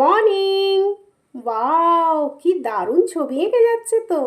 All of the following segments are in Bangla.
মর্নিং। ওয়াও, কি দারুণ ছবি এঁকে যাচ্ছে তো।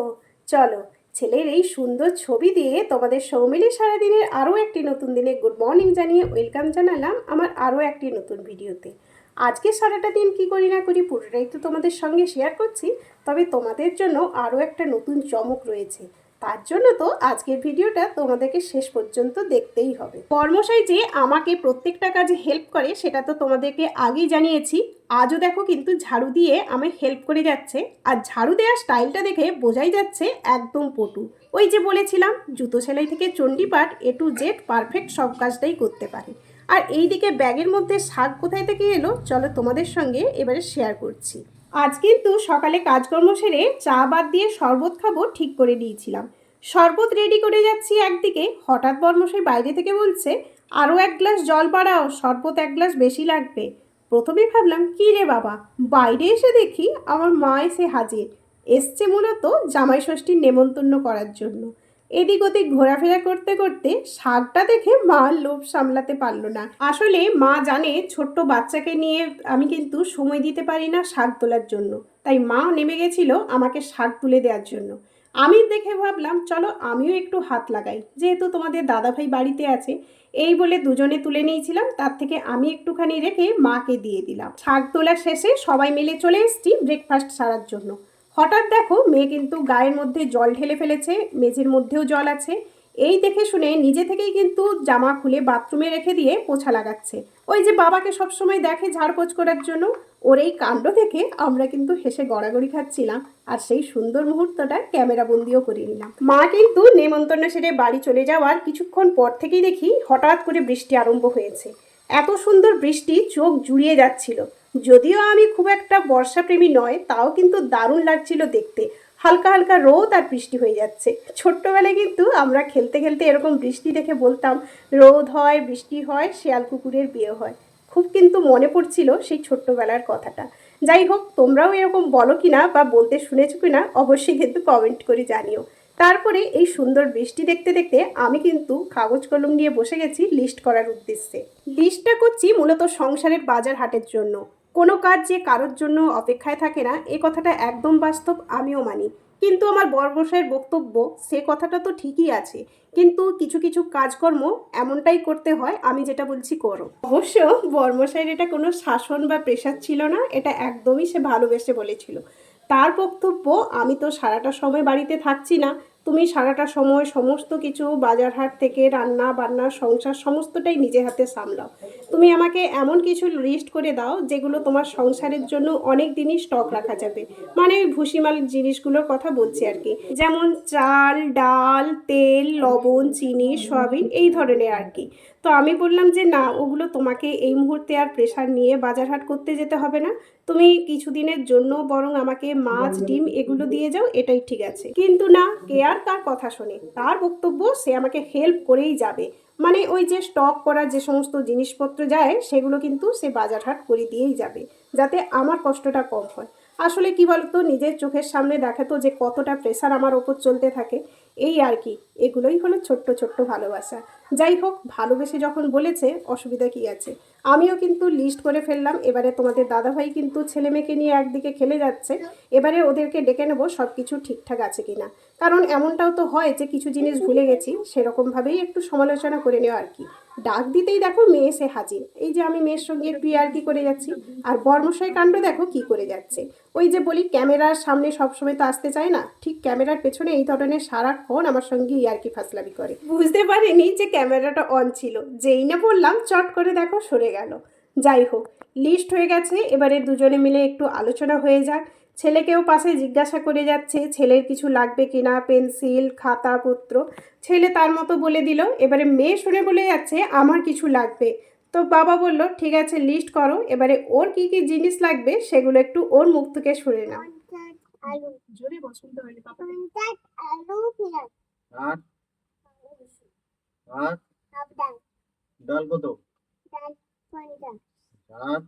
চলো, ছেলের এই সুন্দর ছবি দিয়ে তোমাদের সৌমিলি সারাদিনের আরও একটি নতুন দিনে গুড মর্নিং জানিয়ে ওয়েলকাম জানালাম আমার আরও একটি নতুন ভিডিওতে। আজকে সারাটা দিন কি করি না করি পুরোটাই তো তোমাদের সঙ্গে শেয়ার করছি, তবে তোমাদের জন্য আরও একটা নতুন চমক রয়েছে। তার জন্য তো আজকের ভিডিওটা তোমাদেরকে শেষ পর্যন্ত দেখতেই হবে। কর্মশাই যে আমাকে প্রত্যেকটা কাজে হেল্প করে, সেটা তো তোমাদেরকে আগেই জানিয়েছি। আজও দেখো কিন্তু ঝাড়ু দিয়ে আমি হেল্প করে যাচ্ছে। আর ঝাড়ু দেওয়ার স্টাইলটা দেখে বোঝাই যাচ্ছে একদম পটু। ওই যে বলেছিলাম, জুতো সেলাই থেকে চণ্ডীপাঠ এ টু জেড পারফেক্ট সব কাজটাই করতে পারে। আর এই দিকে ব্যাগের মধ্যে শাক কোথায় থেকে এলো, চলো তোমাদের সঙ্গে এবারে শেয়ার করছি। আজ কিন্তু সকালে কাজকর্ম সেরে চা বাদ দিয়ে শরবত খাব ঠিক করে নিয়েছিলাম। শরবত রেডি করে যাচ্ছি একদিকে। হঠাৎ বর্মশাই বাইরে থেকে বলছে আরও এক গ্লাস জল বাড়াও, শরবত এক গ্লাস বেশি লাগবে। প্রথমে ভাবলাম, কী রে বাবা, বাইরে এসে দেখি আমার মা এসে হাজির। এসছে মূলত জামাই ষষ্ঠীর নেমন্তন্ন করার জন্য। এদিক ওদিক ঘোরাফেরা করতে করতে শাকটা দেখে মা লোভ সামলাতে পারল না। আসলে মা জানে ছোট্ট বাচ্চাকে নিয়ে আমি কিন্তু সময় দিতে পারি না শাক তোলার জন্য। তাই মা নেমে গেছিল আমাকে শাক তুলে দেওয়ার জন্য। আমি দেখে ভাবলাম, চলো আমিও একটু হাত লাগাই। যেহেতু তোমাদের দাদাভাই বাড়িতে আছে, এই বলে দুজনে তুলে নিয়েছিলাম, তার থেকে আমি একটুখানি রেখে মাকে দিয়ে দিলাম। শাক তোলা শেষে সবাই মিলে চলে এসেছি ব্রেকফাস্ট সারার জন্য। হঠাৎ দেখো মেয়ে কিন্তু গায়ের মধ্যে জল ঢেলে ফেলেছে, মেঝের মধ্যেও জল আছে। এই দেখে শুনে নিজে থেকেই কিন্তু জামা খুলে বাথরুমে রেখে দিয়ে পোছা লাগাচ্ছে। ওই যে বাবাকে সবসময় দেখে ঝাড়পোছ করার জন্য, ওর এই কাণ্ড দেখে আমরা কিন্তু হেসে গড়াগড়ি খাচ্ছিলাম আর সেই সুন্দর মুহূর্তটা ক্যামেরা বন্দিও করে নিলাম। মা কিন্তু নেমন্তন্ন সেরে বাড়ি চলে যাওয়ার কিছুক্ষণ পর থেকেই দেখি হঠাৎ করে বৃষ্টি আরম্ভ হয়েছে। এত সুন্দর বৃষ্টি চোখ জুড়িয়ে যাচ্ছিল। যদিও আমি খুব একটা বর্ষাপ্রেমী নয়, তাও কিন্তু দারুণ লাগছিল দেখতে। হালকা হালকা রোদ আর বৃষ্টি হয়ে যাচ্ছে। ছোট্টবেলায় কিন্তু আমরা খেলতে খেলতে এরকম বৃষ্টি দেখে বলতাম, রোদ হয়, বৃষ্টি হয়, শেয়াল কুকুরের বিয়ে হয়। খুব কিন্তু মনে পড়ছিল সেই ছোট্টবেলার কথাটা। যাই হোক, তোমরাও এরকম বলো কিনা বা বলতে শুনেছো কিনা, অবশ্যই কিন্তু কমেন্ট করে জানিও। তারপরে এই সুন্দর বৃষ্টি দেখতে দেখতে আমি কিন্তু কাগজ কলম নিয়ে বসে গেছি লিস্ট করার উদ্দেশ্যে। লিস্টটা করছি মূলত সংসারের বাজার হাটের জন্য। কোনো কাজ যে কারোর জন্য অপেক্ষায় থাকে না, এ কথাটা একদম বাস্তব আমিও মানি। কিন্তু আমার বর্বসায়ের বক্তব্য, সে কথাটা তো ঠিকই আছে। কিন্তু কিছু কিছু কাজকর্ম এমনটাই করতে হয়, আমি যেটা বলছি করো। অবশ্য বর্মশাইয়ের এটা কোনো শাসন বা প্রেশার ছিল না, এটা একদমই সে ভালোবেসে বলেছিল। তার বক্তব্য আমি তো সারাটা সময় বাড়িতে থাকছি না। তুমি সারাটা সময় সমস্ত কিছু বাজার হাট থেকে রান্না বান্না সংসার সমস্তটাই নিজে হাতে সামলাও। তুমি আমাকে এমন কিছু লিস্ট করে দাও যেগুলো তোমার সংসারের জন্য অনেক দিনই স্টক রাখা যাবে। মানে ওই ভুসিমাল জিনিসগুলোর কথা বলছি আর কি। যেমন চাল ডাল তেল লবণ চিনি সয়াবিন এই ধরনের আর কি। তো আমি বললাম যে না ওগুলো তোমাকে এই মুহূর্তে আর প্রেশার নিয়ে বাজার হাট করতে যেতে হবে না। তুমি কিছুদিনের জন্য বরং আমাকে মাছ ডিম এগুলো দিয়ে যাও। এটাই ঠিক আছে। কিন্তু না কে আর তার কথা শোনে। তার বক্তব্য, সে আমাকে হেল্প করেই যাবে। মানে ওই যে স্টক করা যে সমস্ত জিনিসপত্র যায়, সেগুলো কিন্তু সে বাজার হাট করে দিয়েই যাবে, যাতে আমার কষ্টটা কম হয়। আসলে কি বলতো, নিজের চোখের সামনে দেখে তো যে কতটা প্রেশার আমার ওপর চলতে থাকে। এই আর কি, এগুলোই হলো ছোট্ট ছোট্ট ভালোবাসা। যাই হোক, ভালোবেসে যখন বলেছে, অসুবিধা কি আছে? আমিও কিন্তু লিস্ট করে ফেললাম, এবারে তোমাদের দাদাভাই কিন্তু ছেলে মেয়েকে নিয়ে একদিকে খেলে যাচ্ছে, এবারে ওদেরকে ডেকে নেব সব কিছু ঠিকঠাক আছে কিনা। কারণ এমনটাও তো হয় যে, কিছু জিনিস ভুলে গেছি, সেরকমভাবেই একটু সমালোচনা করে নেওয়া আর কি। ডাক দিতেই দেখো, মেয়ে সে হাজির। এই যে আমি মেয়ের সঙ্গে একটু আর কি করে যাচ্ছি, আর বর্মশাই কাণ্ড দেখো কি করে যাচ্ছে। ওই যে বলি, ক্যামেরার সামনে সবসময় তো আসতে চায় না, ঠিক ক্যামেরার পেছনে এই ধরনের সারাক্ষণ আমার সঙ্গে ইয়ার্কি ফাসলামি করে। বুঝতে পারিনি যে ক্যামেরাটা অন ছিল। যেই না বললাম চট করে দেখো সরে গেল। যাই হোক লিস্ট হয়ে গেছে। এবারে দুজনে মিলে একটু আলোচনা হয়ে যাক। ছেলেকেও পাশে জিজ্ঞাসা করে যাচ্ছে ছেলের কিছু লাগবে কিনা? পেন্সিল খাতা পত্র? ছেলে তার মতো বলে দিল। এবারে মেয়ে শুনে বলে যাচ্ছে আমার কিছু লাগবে। তো বাবা বলল ঠিক আছে লিস্ট করো। এবারে ওর কি কি জিনিস লাগবে সেগুলো একটু ওর মুখ থেকে শুনে নাও। আলু। জোরে হলে বাবা আলু পেঁয়াজ। আর? আর ডাল কত? আর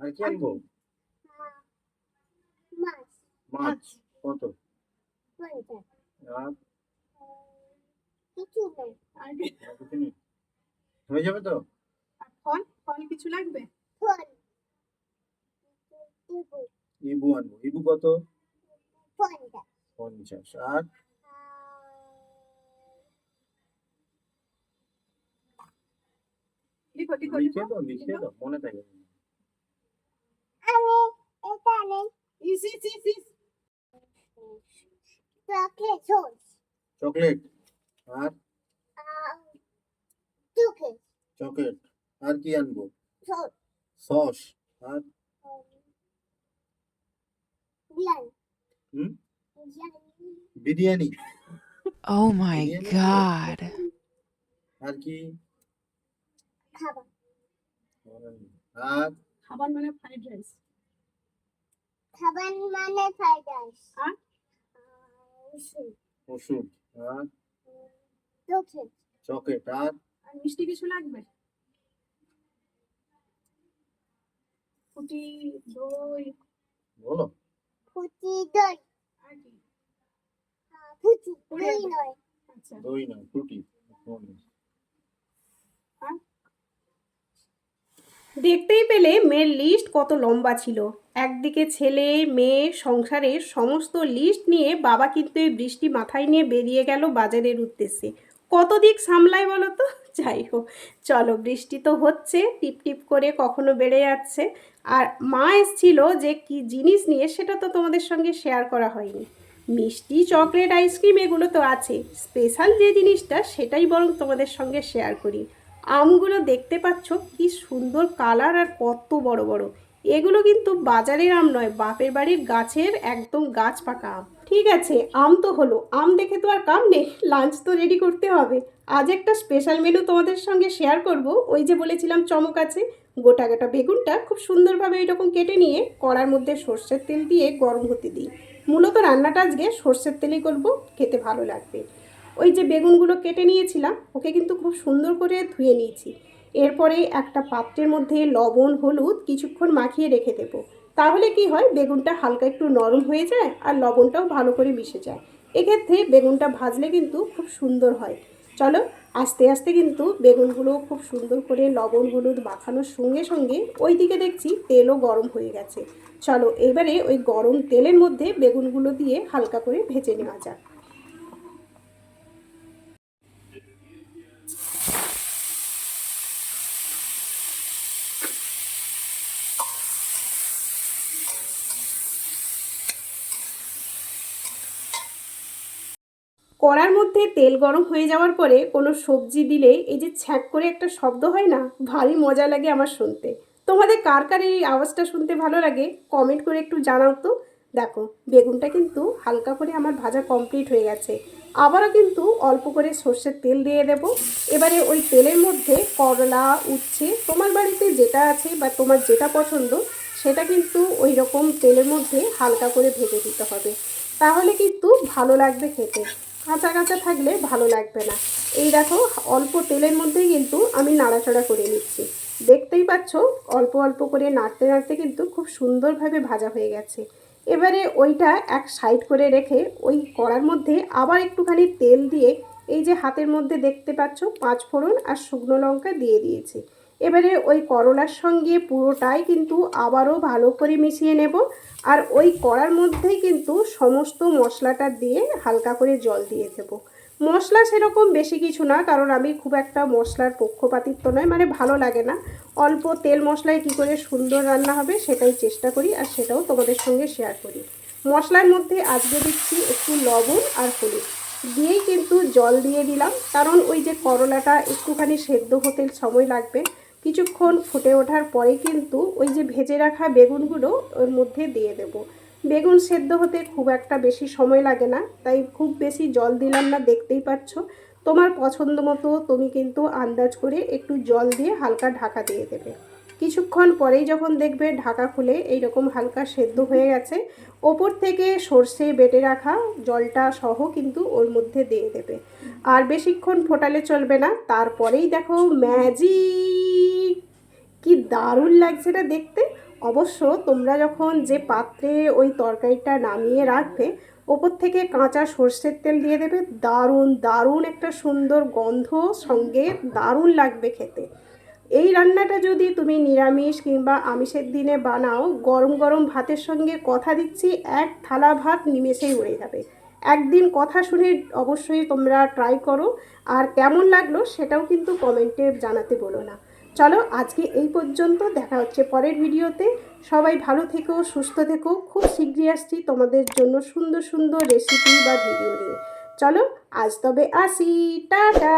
আর কি আনব? মাছ। কত? আর হয়ে যাবে তো? ফল? ফল কিছু লাগবে? ইবু আনব। ইবু কত? পঞ্চাশ পঞ্চাশ। আর লিখো লিখো লিখে লিখো তো লিখে তো মনে থাকে আমি এটা নেই ইস ইস ইস ইস চকলেট সস চকলেট আর চুকে চকলেট আর কি আনব সস সস আর বিরিয়ানি হুম biryani biryani Oh my Biryani. god. আর কি খাবার। আর? খাবার মানে ফ্রাইড রাইস খাবার মানে ফ্রাইড রাইস আর? ওষুধ। ওষুধ। আর? চকলেট। চকলেট। আর? মিষ্টি কিছু লাগবে? ফুটি দই। বলো। ফুচি দই। ফুচি দই নয়। আচ্ছা। দই না ফ্রুটি দেখতেই পেলে মেয়ের লিস্ট কত লম্বা ছিল। একদিকে ছেলে, মেয়ে সংসারের সমস্ত লিস্ট নিয়ে বাবা কিন্তু এই বৃষ্টি মাথায় নিয়ে বেরিয়ে গেল বাজারের উদ্দেশ্যে। কত দিক সামলায় বলো তো? যাই হোক, চলো বৃষ্টি তো হচ্ছে, টিপ টিপ করে কখনো বেড়ে যাচ্ছে। আর মা এসছিল যে কি জিনিস নিয়ে সেটা তো তোমাদের সঙ্গে শেয়ার করা হয়নি। মিষ্টি, চকলেট আইসক্রিম এগুলো তো আছে। স্পেশাল যে জিনিসটা সেটাই বরং তোমাদের সঙ্গে শেয়ার করি। আমগুলো দেখতে পাচ্ছ, কি সুন্দর কালার আর কত বড় বড়। এগুলো কিন্তু বাজারের আম নয়, বাপের বাড়ির গাছের একদম গাছ পাকা আম। ঠিক আছে, আম তো হলো। আম দেখে তো আর কাম নেই লাঞ্চ তো রেডি করতে হবে। আজ একটা স্পেশাল মেনু তোমাদের সঙ্গে শেয়ার করব। ওই যে বলেছিলাম চমক আছে, গোটা গোটা বেগুনটা খুব সুন্দরভাবে এরকম কেটে নিয়ে কড়ার মধ্যে সর্ষের তেল দিয়ে গরম হতে দিই। মূলত রান্নাটা আজকে সর্ষের তেলেই করব, খেতে ভালো লাগবে। ওই যে বেগুনগুলো কেটে নিয়েছিলাম, ওকে কিন্তু খুব সুন্দর করে ধুয়ে নিয়েছি। এরপরে একটা পাত্রের মধ্যে লবণ, হলুদ কিছুক্ষণ মাখিয়ে রেখে দেবো। তাহলে কি হয়, বেগুনটা হালকা একটু নরম হয়ে যায় আর লবণটাও ভালো করে মিশে যায়। এক্ষেত্রে বেগুনটা ভাজলে কিন্তু খুব সুন্দর হয়। চলো, আস্তে আস্তে কিন্তু বেগুনগুলো খুব সুন্দর করে লবণ, হলুদ মাখানোর সঙ্গে সঙ্গে ওই দিকে দেখছি তেলও গরম হয়ে গেছে। চলো, এবারে ওই গরম তেলের মধ্যে বেগুনগুলো দিয়ে হালকা করে ভেজে নেওয়া যাক। কড়ার মধ্যে তেল গরম হয়ে যাওয়ার পরে কোনো সবজি দিলে এই যে ছ্যাঁক করে একটা শব্দ হয় না, ভারী মজা লাগে আমার শুনতে। তোমাদের কার কার এই আওয়াজটা শুনতে ভালো লাগে কমেন্ট করে একটু জানাও তো। দেখো, বেগুনটা কিন্তু হালকা করে আমার ভাজা কমপ্লিট হয়ে গেছে। আবারও কিন্তু অল্প করে সর্ষের তেল দিয়ে দেব। এবারে ওই তেলের মধ্যে করলা, উচ্ছে, তোমার বাড়িতে যেটা আছে বা তোমার যেটা পছন্দ, সেটা কিন্তু ওই রকম তেলের মধ্যে হালকা করে ভেজে দিতে হবে। তাহলে কিন্তু ভালো লাগবে খেতে। কাঁচা কাঁচা থাকলে ভালো লাগবে না। এই দেখো, অল্প তেলের মধ্যেই কিন্তু আমি নাড়াচাড়া করে নিচ্ছি। দেখতেই পাচ্ছ, অল্প অল্প করে নাড়তে নাড়তে কিন্তু খুব সুন্দরভাবে ভাজা হয়ে গেছে। এবারে ওইটা এক সাইড করে রেখে ওই কড়ার মধ্যে আবার একটুখানি তেল দিয়ে এই যে হাতের মধ্যে দেখতে পাচ্ছ পাঁচ ফোড়ন আর শুকনো লঙ্কা দিয়ে দিয়েছি। এবারে ওই করলার সঙ্গে পুরোটাই কিন্তু আবারও ভালো করে মিশিয়ে নেব। আর ওই কড়ার মধ্যেই কিন্তু সমস্ত মশলাটা দিয়ে হালকা করে জল দিয়ে দেব। মশলা সেরকম বেশি কিছু না, কারণ আমি খুব একটা মশলার পক্ষপাতিত্ব নয় মানে ভালো লাগে না। অল্প তেল মশলায় কী করে সুন্দর রান্না হবে সেটাই চেষ্টা করি আর সেটাও তোমাদের সঙ্গে শেয়ার করি। মশলার মধ্যে আজকে দিচ্ছি একটু লবণ আর হলুদ। দিয়েই কিন্তু জল দিয়ে দিলাম, কারণ ওই যে করলাটা একটুখানি সেদ্ধ হতে সময় লাগবে। কিছুক্ষণ ফুটে ওঠার পরে কিন্তু ওই যে ভেজে রাখা বেগুনগুলো ওর মধ্যে দিয়ে দেব। বেগুন সেদ্ধ হতে খুব একটা বেশি সময় লাগে না, তাই খুব বেশি জল দিলাম না, দেখতেই পাচ্ছ। তোমার পছন্দ মতো তুমি কিন্তু আন্দাজ করে একটু জল দিয়ে হালকা ঢাকা দিয়ে দেবে। কিছুক্ষণ পরেই যখন দেখবে ঢাকা খুলে এইরকম হালকা সেদ্ধ হয়ে গেছে, ওপর থেকে সর্ষে বেটে রাখা জলটা সহ কিন্তু ওর মধ্যে দিয়ে দেবে। আর বেশিক্ষণ ফোটালে চলবে না, তারপরেই দেখো ম্যাজিক! কি দারুণ লাগছে এটা দেখতে। অবশ্য তোমরা যখন যে পাত্রে ওই তরকারিটা নামিয়ে রাখবে, ওপর থেকে কাঁচা সর্ষের তেল দিয়ে দেবে। দারুণ দারুণ একটা সুন্দর গন্ধ, সঙ্গে দারুণ লাগবে খেতে। এই রান্নাটা যদি তুমি নিরামিষ কিংবা আমিষের দিনে বানাও, গরম গরম ভাতের সঙ্গে কথা দিচ্ছি, এক থালা ভাত নিমেষেই উড়ে যাবে। একদিন কথা শুনে অবশ্যই তোমরা ট্রাই করো। আর কেমন লাগল সেটাও কিন্তু কমেন্টে জানাতে বলো না। চলো আজকে এই পর্যন্ত, দেখা হচ্ছে পরের ভিডিওতে। সবাই ভালো থেকো, সুস্থ থেকো। খুব শীঘ্রই আসছি তোমাদের জন্য সুন্দর সুন্দর রেসিপি বা ভিডিও নিয়ে। চলো আজ তবে আসি। টাটা!